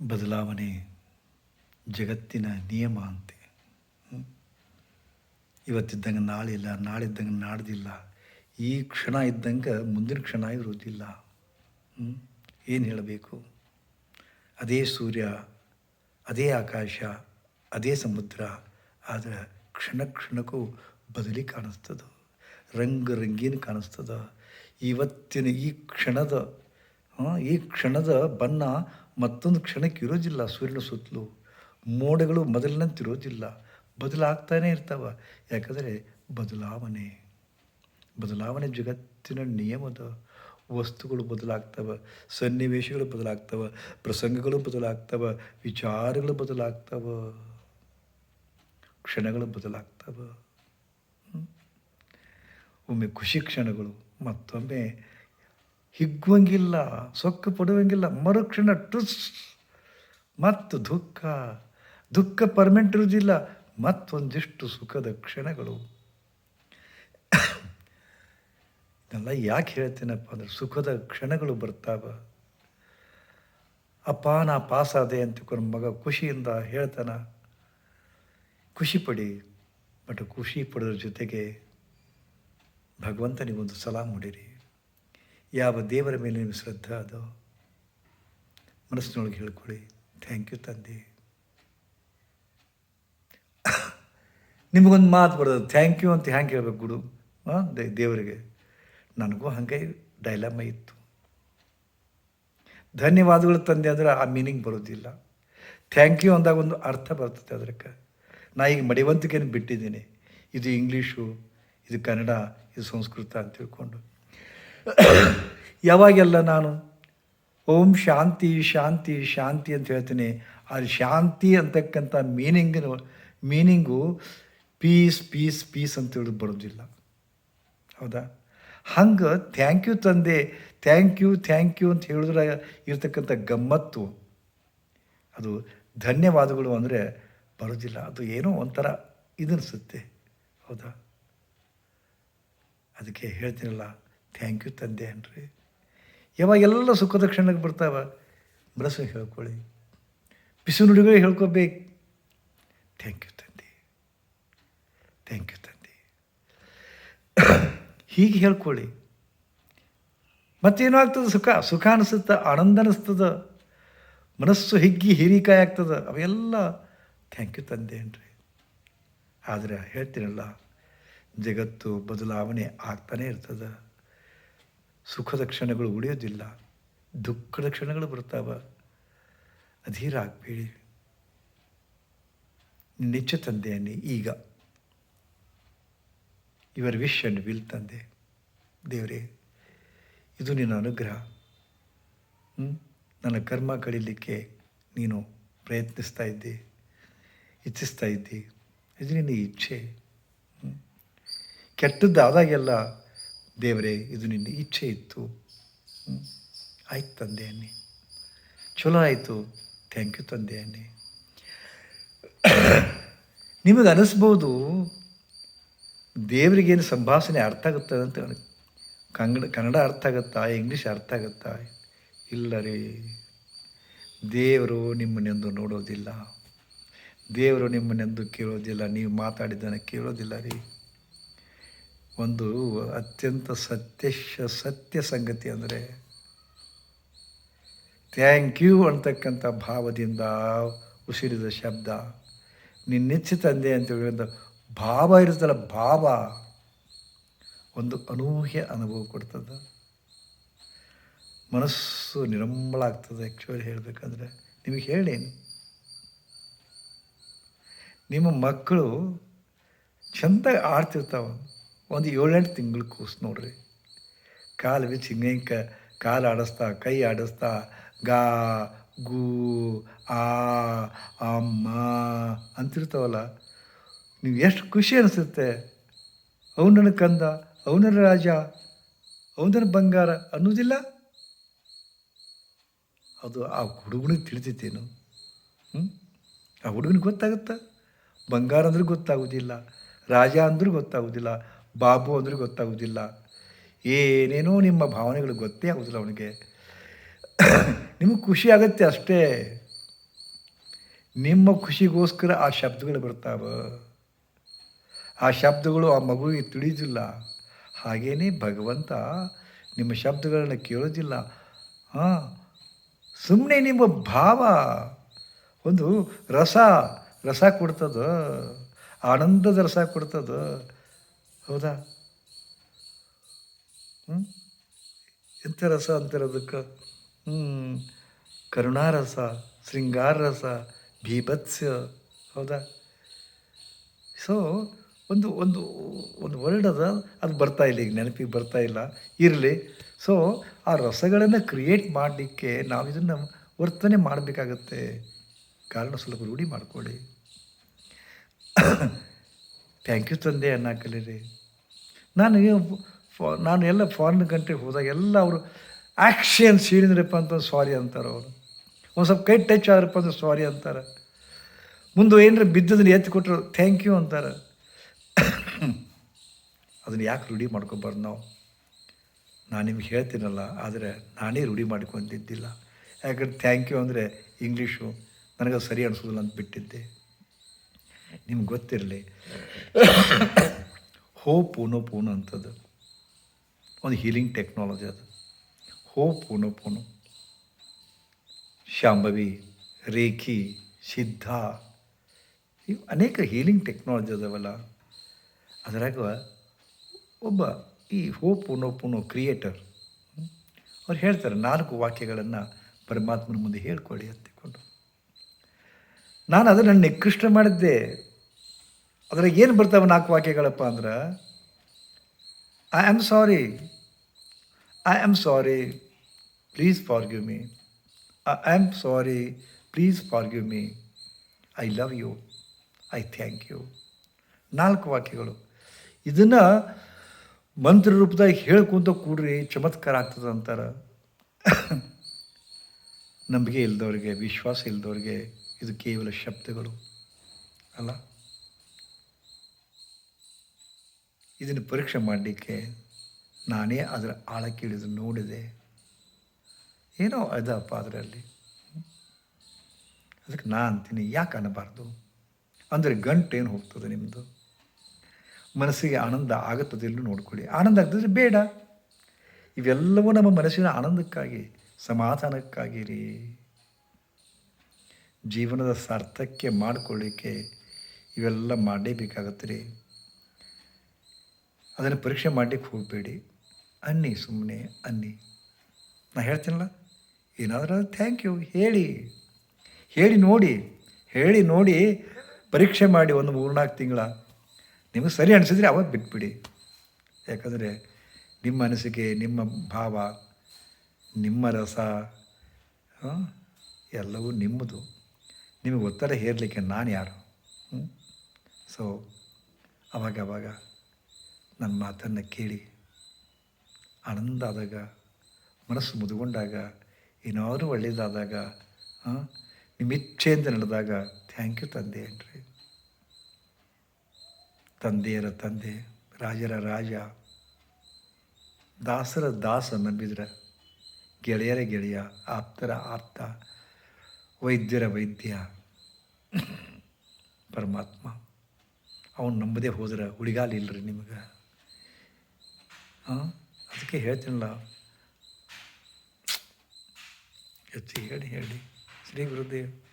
ಬದಲಾವಣೆ ಜಗತ್ತಿನ ನಿಯಮ ಅಂತೆ. ಇವತ್ತಿದ್ದಂಗೆ ನಾಳೆ ಇಲ್ಲ ನಾಳಿದ್ದಂಗೆ ನಾಡ್ದಿಲ್ಲ. ಈ ಕ್ಷಣ ಇದ್ದಂಗೆ ಮುಂದಿನ ಕ್ಷಣ ಇರೋದಿಲ್ಲ ಏನು ಹೇಳಬೇಕು? ಅದೇ ಸೂರ್ಯ, ಅದೇ ಆಕಾಶ, ಅದೇ ಸಮುದ್ರ, ಆದರೆ ಕ್ಷಣ ಕ್ಷಣಕ್ಕೂ ಬದಲಿ ಕಾಣಿಸ್ತದೆ, ರಂಗು ರಂಗೀನ ಕಾಣಿಸ್ತದೆ. ಇವತ್ತಿನ ಈ ಕ್ಷಣದ ಈ ಕ್ಷಣದ ಬಣ್ಣ ಮತ್ತೊಂದು ಕ್ಷಣಕ್ಕೆ ಇರೋದಿಲ್ಲ ಸೂರ್ಯನ ಸುತ್ತಲೂ. ಮೋಡಗಳು ಮೊದಲಿನಂತಿರೋದಿಲ್ಲ ಬದಲಾಗ್ತಾನೇ ಇರ್ತಾವ. ಯಾಕಂದರೆ ಬದಲಾವಣೆ. ಬದಲಾವಣೆ ಜಗತ್ತಿನ ನಿಯಮದ ವಸ್ತುಗಳು ಬದಲಾಗ್ತವೆ. ಸನ್ನಿವೇಶಗಳು ಬದಲಾಗ್ತವೆ. ಪ್ರಸಂಗಗಳು ಬದಲಾಗ್ತವೆ. ವಿಚಾರಗಳು ಬದಲಾಗ್ತವೆ. ಕ್ಷಣಗಳು ಬದಲಾಗ್ತವೆ? ಒಮ್ಮೆ ಖುಷಿ ಕ್ಷಣಗಳು, ಮತ್ತೊಮ್ಮೆ ಹಿಗ್ಗುವಂಗಿಲ್ಲ, ಸೊಕ್ಕು ಪಡುವಂಗಿಲ್ಲ, ಮರುಕ್ಷಣ ಟುಸ್ ಮತ್ತು ದುಃಖ ದುಃಖ ಪರ್ಮೆಂಟ್ ಇರುವುದಿಲ್ಲ, ಮತ್ತೊಂದಿಷ್ಟು ಸುಖದ ಕ್ಷಣಗಳು. ಇದೆಲ್ಲ ಯಾಕೆ ಹೇಳ್ತೇನಪ್ಪ ಅಂದ್ರೆ ಸುಖದ ಕ್ಷಣಗಳು ಬರ್ತಾವ. ಅಪ್ಪ, ನಾ ಪಾಸಾದೆ ಅಂತ ಮಗ ಖುಷಿಯಿಂದ ಹೇಳ್ತಾನ, ಖುಷಿ ಪಡಿ, ಬಟ್ ಖುಷಿ ಪಡೋದ್ರ ಜೊತೆಗೆ ಭಗವಂತನಿಗೊಂದು ಸಲಾಮ್ ಹೊಡಿರಿ ಯಾವ ದೇವರ ಮೇಲೆ ನಿಮ್ಮ ಶ್ರದ್ಧ ಅದೋ ಮನಸ್ಸಿನೊಳಗೆ ಹೇಳ್ಕೊಳ್ಳಿ. ಥ್ಯಾಂಕ್ ಯು ತಂದೆ. ನಿಮಗೊಂದು ಮಾತು ಬರೋದು ಥ್ಯಾಂಕ್ ಯು ಅಂತ ಹ್ಯಾಂಗೆ ಹೇಳ್ಬೇಕು ಗುರು? ಹಾಂ ದೇವರಿಗೆ. ನನಗೂ ಹಾಗೆ ಡೈಲಾಮ ಇತ್ತು. ಧನ್ಯವಾದಗಳು ತಂದೆ ಅಂದರೆ ಆ ಮೀನಿಂಗ್ ಬರೋದಿಲ್ಲ. ಥ್ಯಾಂಕ್ ಯು ಅಂದಾಗ ಒಂದು ಅರ್ಥ ಬರ್ತದೆ ಅದಕ್ಕೆ. ನಾ ಈಗ ಮಡಿವಂತಿಕೆಯನ್ನು ಬಿಟ್ಟಿದ್ದೀನಿ. ಇದು ಇಂಗ್ಲೀಷು, ಇದು ಕನ್ನಡ, ಇದು ಸಂಸ್ಕೃತ ಅಂತ ತಿಳ್ಕೊಂಡು. ಯಾವಾಗೆಲ್ಲ ನಾನು ಓಂ ಶಾಂತಿ ಶಾಂತಿ ಶಾಂತಿ ಅಂತ ಹೇಳ್ತೀನಿ ಆ ಶಾಂತಿ ಅಂತಕ್ಕಂಥ meaning meaning peace peace peace ಅಂತ ಹೇಳೋದು ಬರೋದಿಲ್ಲ. ಹೌದಾ? ಹಂಗೆ ಥ್ಯಾಂಕ್ ಯು ತಂದೆ, ಥ್ಯಾಂಕ್ ಯು ಥ್ಯಾಂಕ್ ಯು ಅಂತ ಹೇಳಿದ್ರೆ ಇರ್ತಕ್ಕಂಥ ಗಮ್ಮತ್ತು. ಅದು ಧನ್ಯವಾದಗಳು ಅಂದರೆ ಬರೋದಿಲ್ಲ, ಅದು ಏನೋ ಒಂಥರ ಇದನ್ನಿಸುತ್ತೆ. ಹೌದಾ? ಅದಕ್ಕೆ ಹೇಳ್ತೀನಲ್ಲ ಥ್ಯಾಂಕ್ ಯು ತಂದೆ ಅನ್ರಿ. ಯಾವಾಗೆಲ್ಲ ಸುಖದ ಕ್ಷಣಕ್ಕೆ ಬರ್ತಾವ? ಮನಸ್ಸು ಹೇಳ್ಕೊಳ್ಳಿ. ಬಿಸಿ ನುಡಿಗಳು ಹೇಳ್ಕೋಬೇಕು. ಥ್ಯಾಂಕ್ ಯು ತಂದೆ. ಥ್ಯಾಂಕ್ ಯು ತಂದೆ. ಹೀಗೆ ಹೇಳ್ಕೊಳ್ಳಿ. ಮತ್ತೇನು ಆಗ್ತದೆ ಸುಖ? ಸುಖ ಅನಿಸುತ್ತೆ, ಆನಂದ ಅನಿಸ್ತದ ಮನಸ್ಸು ಹಿಗ್ಗಿ ಹೀರಿಕಾಯಿ ಆಗ್ತದೆ? ಅವೆಲ್ಲ ಥ್ಯಾಂಕ್ ಯು ತಂದೆ ಅನ್ರಿ. ಆದರೆ ಹೇಳ್ತೀನಲ್ಲ, ಜಗತ್ತು ಬದಲಾವಣೆ ಆಗ್ತಾನೆ ಇರ್ತದೆ. ಸುಖದ ಕ್ಷಣಗಳು ಉಳಿಯೋದಿಲ್ಲ. ದುಃಖದ ಕ್ಷಣಗಳು ಬರ್ತಾವ. ಅಧೀರ ಆಗಬೇಡಿ. ನಿಚ್ಚ ತಂದೆ ಅನ್ನಿ ಈಗ. ಇವರ್ ವಿಶ್ ಅಂಡ್ ವಿಲ್ ತಂದೆ. ದೇವರೇ, ಇದು ನಿನ್ನ ಅನುಗ್ರಹ? ನನ್ನ ಕರ್ಮ ಕಳೀಲಿಕ್ಕೆ ನೀನು ಪ್ರಯತ್ನಿಸ್ತಾ ಇದ್ದಿ, ಇಚ್ಛಿಸ್ತಾ ಇದ್ದಿ. ಇದು ನಿನ್ನ ಇಚ್ಛೆ. ಹ್ಮ್? ದೇವರೇ, ಇದು ನಿನ್ನ ಇಚ್ಛೆ ಇತ್ತು? ಆಯ್ತು ತಂದೆ ಅನ್ನಿ. ಚಲೋ ಆಯಿತು. ಥ್ಯಾಂಕ್ ಯು ತಂದೆ ಅನ್ನಿ. ನಿಮಗೆ ಅನಿಸ್ಬೋದು ದೇವರಿಗೇನು ಸಂಭಾಷಣೆ ಅರ್ಥ ಆಗುತ್ತದೆ ಅಂತ ಕನ್ನಡ ಕನ್ನಡ ಅರ್ಥ ಆಗುತ್ತಾ ಇಂಗ್ಲೀಷ್ ಅರ್ಥ ಆಗುತ್ತಾ? ಇಲ್ಲ ರೀ. ದೇವರು ನಿಮ್ಮನ್ನೆಂದು ನೋಡೋದಿಲ್ಲ. ದೇವರು ನಿಮ್ಮನ್ನೆಂದು ಕೇಳೋದಿಲ್ಲ. ನೀವು ಮಾತಾಡಿದ್ದನ್ನು ಕೇಳೋದಿಲ್ಲ ರೀ. ಒಂದು ಅತ್ಯಂತ ಸತ್ಯ ಸತ್ಯ ಸಂಗತಿ ಅಂದರೆ, ಥ್ಯಾಂಕ್ ಯು ಅಂತಕ್ಕಂಥ ಭಾವದಿಂದ ಉಸಿರಿದ ಶಬ್ದ. ನಿನ್ನೆಚ್ಚಿ ತಂದೆ ಅಂತ ಹೇಳಿದ ಭಾವ ಇರುತ್ತಲ್ಲ, ಭಾವ. ಒಂದು ಅನೂಹ್ಯ ಅನುಭವ ಕೊಡ್ತದೆ. ಮನಸ್ಸು ನಿರಂಬಳ ಆಗ್ತದೆ ಆ್ಯಕ್ಚುಲಿ ಹೇಳಬೇಕಂದ್ರೆ. ನಿಮಗೆ ಹೇಳೇನು? ನಿಮ್ಮ ಮಕ್ಕಳು ಚಂದ ಆಡ್ತಿರ್ತಾವ. ಒಂದು ಏಳೆಂಟು ತಿಂಗಳು ಕೂಸು ನೋಡ್ರಿ. ಕಾಲು ಬಿಚ್ಚಿ ಹಿಂಗೆ ಕ ಕಾಲು ಆಡಿಸ್ತಾ, ಕೈ ಆಡಿಸ್ತಾ, ಗಾ, ಗೂ, ಆ ಅಮ್ಮ ಅಂತಿರ್ತಾವಲ್ಲ. ನೀವು ಎಷ್ಟು ಖುಷಿ ಅನಿಸುತ್ತೆ. ಅವನನ್ನು ಕಂದ ಅವನ ರಾಜ ಅವನ ಬಂಗಾರ ಅನ್ನೋದಿಲ್ಲ ಅದು ಆ ಹುಡುಗನಿಗೆ ತಿಳಿತೈತೇನು? ಆ ಹುಡುಗನಿಗೆ ಗೊತ್ತಾಗುತ್ತಾ? ಬಂಗಾರ ಅಂದ್ರೆ ಗೊತ್ತಾಗೋದಿಲ್ಲ. ರಾಜ ಅಂದ್ರೂ ಗೊತ್ತಾಗೋದಿಲ್ಲ. ಬಾಬು ಅಂದರೆ ಗೊತ್ತಾಗೋದಿಲ್ಲ. ಏನೇನೋ ನಿಮ್ಮ ಭಾವನೆಗಳು ಗೊತ್ತೇ ಆಗೋದಿಲ್ಲ ಅವನಿಗೆ. ನಿಮಗೆ ಖುಷಿ ಆಗುತ್ತೆ ಅಷ್ಟೇ. ನಿಮ್ಮ ಖುಷಿಗೋಸ್ಕರ ಆ ಶಬ್ದಗಳು ಬರ್ತಾವ. ಆ ಶಬ್ದಗಳು ಆ ಮಗುವಿಗೆ ತಿಳಿದಿಲ್ಲ. ಹಾಗೇನೇ ಭಗವಂತ ನಿಮ್ಮ ಶಬ್ದಗಳನ್ನ ಕೇಳೋದಿಲ್ಲ. ಹಾಂ ಸುಮ್ಮನೆ ನಿಮ್ಮ ಭಾವ, ಒಂದು ರಸ ರಸ ಕೊಡ್ತದ, ಆನಂದದ ರಸ ಕೊಡ್ತದ ಹೌದಾ? ಹ್ಞೂ ಎಂಥ ರಸ ಅಂತಾರೆ ಅದಕ್ಕೆ? ಹ್ಞೂ ಕರುಣಾರಸ ಶೃಂಗಾರ ರಸ ಭೀಭತ್ಸ, ಹೌದಾ? ಸೊ ಒಂದು ಒಂದು ಒಂದು ವರ್ಡ್ ಅದ, ಅದು ಬರ್ತಾ ಇಲ್ಲ, ಈಗ ನೆನಪಿಗೆ ಬರ್ತಾ ಇಲ್ಲ, ಇರಲಿ. ಸೊ ಆ ರಸಗಳನ್ನು ಕ್ರಿಯೇಟ್ ಮಾಡಲಿಕ್ಕೆ ನಾವು ಇದನ್ನು ವರ್ತನೆ ಮಾಡಬೇಕಾಗತ್ತೆ. ಕಾರಣ ಸ್ವಲ್ಪ ರೂಢಿ ಮಾಡ್ಕೊಳ್ಳಿ. ಥ್ಯಾಂಕ್ ಯು ತಂದೆ ಅನ್ನ ಕಲೀರಿ ನಾನು ನಾನು ಎಲ್ಲ ಫಾರಿನ್ ಕಂಟ್ರಿಗೆ ಹೋದಾಗ ಎಲ್ಲ ಅವರು ಆ್ಯಕ್ಷನ್ ಸೀಳಿದ್ರಪ್ಪ ಅಂತ ಸಾರಿ ಅಂತಾರೆ ಅವರು. ಒಂದು ಸ್ವಲ್ಪ ಕೈ ಟಚ್ ಆದ್ರಪ್ಪ ಅಂದ್ರೆ ಸಾರಿ ಅಂತಾರೆ. ಮುಂದೆ ಏನರ ಬಿದ್ದದನ್ನು ಎತ್ತಿ ಕೊಟ್ಟರು ಥ್ಯಾಂಕ್ ಯು ಅಂತಾರೆ. ಅದನ್ನು ಯಾಕೆ ರೂಢಿ ಮಾಡ್ಕೊಬಾರ್ದು ನಾವು? ನಾನು ನಿಮ್ಗೆ ಹೇಳ್ತೀನಲ್ಲ, ಆದರೆ ನಾನೇ ರೂಢಿ ಮಾಡ್ಕೊಂಡಿದ್ದಿಲ್ಲ ಯಾಕಂದ್ರೆ ಥ್ಯಾಂಕ್ ಯು ಅಂದರೆ ಇಂಗ್ಲೀಷು ನನಗೆ ಸರಿ ಅನಿಸೋದಿಲ್ಲ ಅಂತ ಬಿಟ್ಟಿದ್ದೆ. ನಿಮ್ಗೆ ಗೊತ್ತಿರಲಿ. ಹೋ ಪೂನೋ ಪೂನು ಅಂತದ್ದು. ಒಂದು ಹೀಲಿಂಗ್ ಟೆಕ್ನಾಲಜಿ ಅದು. ಹೋ ಪೂನೋ ಪೂನು ಶಾಂಭವಿ ರೇಖಿ ಸಿದ್ಧ ಇವು ಅನೇಕ ಹೀಲಿಂಗ್ ಟೆಕ್ನಾಲಜಿ ಅದಾವಲ್ಲ. ಅದರಾಗ ಒಬ್ಬ ಈ ಹೋ ಪೂನೋ ಪೂನೋ ಕ್ರಿಯೇಟರ್ ಅವ್ರು ಹೇಳ್ತಾರೆ ನಾಲ್ಕು ವಾಕ್ಯಗಳನ್ನು ಪರಮಾತ್ಮನ ಮುಂದೆ ಹೇಳ್ಕೊಳ್ಳಿ ಅಂತಿಕೊಂಡು ನಾನು ಅದನ್ನು ನಿಕೃಷ್ಟ ಮಾಡಿದ್ದೆ. ಅದ್ರಾಗ ಏನು ಬರ್ತಾವೆ ನಾಲ್ಕು ವಾಕ್ಯಗಳಪ್ಪ ಅಂದ್ರೆ I am sorry I am sorry please forgive me I am sorry please forgive me I love you I thank you ನಾಲ್ಕು ವಾಕ್ಯಗಳು. ಇದನ್ನು ಮಂತ್ರ ರೂಪದಾಗ ಹೇಳ್ಕೊಂತ ಕೂಡ್ರಿ ಚಮತ್ಕಾರ ಆಗ್ತದೆ ಅಂತಾರೆ. ನಂಬಿಕೆ ಇಲ್ದವ್ರಿಗೆ, ವಿಶ್ವಾಸ ಇಲ್ದವ್ರಿಗೆ ಇದು ಕೇವಲ ಶಬ್ದಗಳು, ಅಲ್ಲ? ಇದನ್ನು ಪರೀಕ್ಷೆ ಮಾಡಲಿಕ್ಕೆ ನಾನೇ ಅದರ ಆಳಕ್ಕಿಳಿದು ನೋಡಿದೆ. ಏನೋ ಅದಪ್ಪ ಅದರಲ್ಲಿ. ಅದಕ್ಕೆ ನಾನು ಅಂತೀನಿ, ಯಾಕೆ ಅನ್ನಬಾರ್ದು? ಅಂದರೆ ಗಂಟು ಏನು ಹೋಗ್ತದೆ ನಿಮ್ಮದು ಮನಸ್ಸಿಗೆ ಆನಂದ ಆಗುತ್ತದೆ ಎಲ್ಲೂ ನೋಡ್ಕೊಳ್ಳಿ. ಆನಂದ ಆಗ್ತದೆ, ಬೇಡ. ಇವೆಲ್ಲವೂ ನಮ್ಮ ಮನಸ್ಸಿನ ಆನಂದಕ್ಕಾಗಿ, ಸಮಾಧಾನಕ್ಕಾಗಿ ರೀ. ಜೀವನದ ಸಾರ್ಥಕ್ಕೆ ಮಾಡಿಕೊಳ್ಳಿಕ್ಕೆ ಇವೆಲ್ಲ ಮಾಡಲೇಬೇಕಾಗತ್ತೆ ರೀ ಅದನ್ನು ಪರೀಕ್ಷೆ ಮಾಡಲಿಕ್ಕೆ ಹೋಗಬೇಡಿ. ಅನ್ನಿ ಸುಮ್ಮನೆ ಅನ್ನಿ. ನಾ ಹೇಳ್ತೀನಲ್ಲ, ಏನಾದರೂ ಥ್ಯಾಂಕ್ ಯು ಹೇಳಿ. ಹೇಳಿ ನೋಡಿ ಹೇಳಿ ನೋಡಿ, ಪರೀಕ್ಷೆ ಮಾಡಿ ಒಂದು ಮೂರ್ನಾಲ್ಕು ತಿಂಗಳ. ನಿಮಗೆ ಸರಿ ಅನಿಸಿದ್ರೆ ಅವಾಗ ಬಿಟ್ಬಿಡಿ. ಯಾಕಂದರೆ ನಿಮ್ಮ ಅನಿಸಿಕೆ, ನಿಮ್ಮ ಭಾವ, ನಿಮ್ಮ ರಸ ಎಲ್ಲವೂ ನಿಮ್ಮದು. ನಿಮಗೆ ಒತ್ತಡ ಹೇರಲಿಕ್ಕೆ ನಾನು ಯಾರು? ಸೊ ಅವಾಗ ಅವಾಗ ನನ್ನ ಮಾತನ್ನು ಕೇಳಿ ಆನಂದ ಆದಾಗ ಮನಸ್ಸು ಮುದುಗೊಂಡಾಗ, ಏನಾದರೂ ಒಳ್ಳೆಯದಾದಾಗ ನಿಮ್ಮ ಇಚ್ಛೆಯಿಂದ ನಡೆದಾಗ ಥ್ಯಾಂಕ್ ಯು ತಂದೆ ಏನ್ರಿ ತಂದೆಯರ ತಂದೆ, ರಾಜರ ರಾಜ, ದಾಸರ ದಾಸ ನಂಬಿದ್ರೆ, ಗೆಳೆಯರ ಗೆಳೆಯ, ಆಪ್ತರ ಆಪ್ತ ವೈದ್ಯರ ವೈದ್ಯ. ಪರಮಾತ್ಮ. ಅವನು ನಂಬದೇ ಹೋದ್ರೆ ಉಳಿಗಾಲ ಇಲ್ಲರಿ ನಿಮಗೆ. ಹಾಂ? ಅದಕ್ಕೆ ಹೇಳ್ತೀನಲ್ಲ. ಹೆಚ್ಚು ಹೇಳಿ ಹೇಳಿ. ಶ್ರೀ ಗುರುದೇವ್.